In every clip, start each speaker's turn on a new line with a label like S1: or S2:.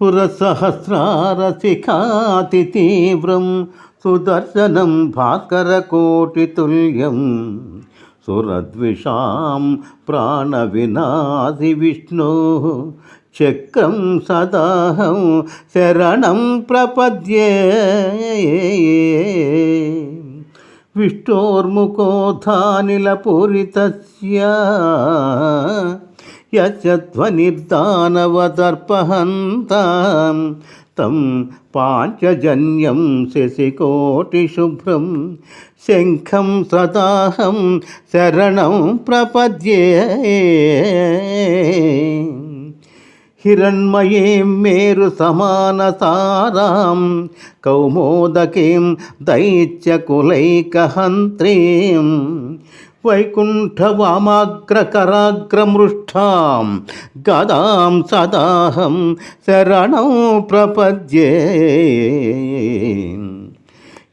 S1: పురసహస్రారశిఖాతి తీవ్రం సుదర్శనం భాస్కరకోటితుల్యం సురద్విషాం ప్రాణవినాశి విష్ణో చక్రం సదాహం శరణం ప్రపద్యే విష్ణోర్ముఖోధానిలపూరితస్య యచ్చధ్వనిర్దానవదర్పహంతాం తం పాంచజన్యం శశికోటిశుభ్రం. శంఖం సదాహం శరణం ప్రపద్యే. హిరణ్మయీం మేరు సమానతారాం కౌమోదకీం దైత్యకులైకహంత్రీం. వైకుంఠవామాగ్రకరాగ్రమృష్టాం గదాం సదాహం శరణం ప్రపద్యే.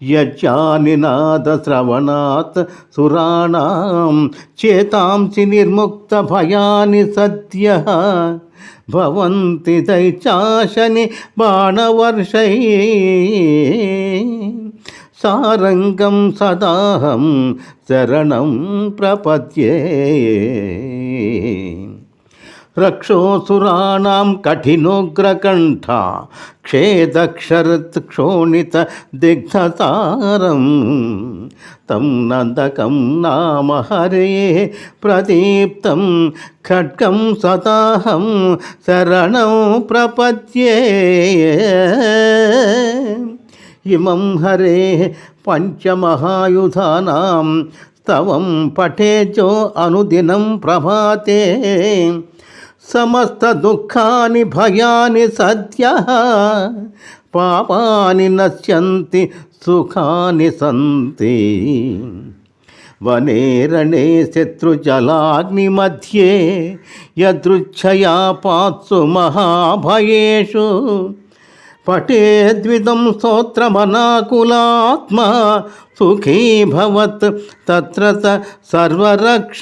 S1: యజ్జానినాదశ్రవణాత్ సురాణాం చేతాంసి నిర్ముక్తభయాని సద్య. భవంతి దైచాశని బాణవర్షై. సారంగం సదాహం శరణం ప్రపద్యే. రక్షోసురాణం కఠినోగ్రకంఠ క్షేదక్షరత్ క్షోణిత దిగ్ధతారం. తం నందకం నామ హరే ప్రదీప్తం ఖడ్గం సతాహం శరణం ప్రపద్యే. ఇమం హరే పంచమహాయుధానాం స్తవం పఠేచో అనుదినం ప్రభాతే. సమస్త దుఃఖాని భయాని సత్య పాపాని నశ్యంతి సుఖాని సంతి. వనే రణే శత్రుజలాగ్ని మధ్యే యదృచ్ఛయా పాత్సు మహాభయేషు. పఠేద్విదం స్తోత్రమనాకులాత్మ సుఖీ భవత్ తత్ర సర్వరక్ష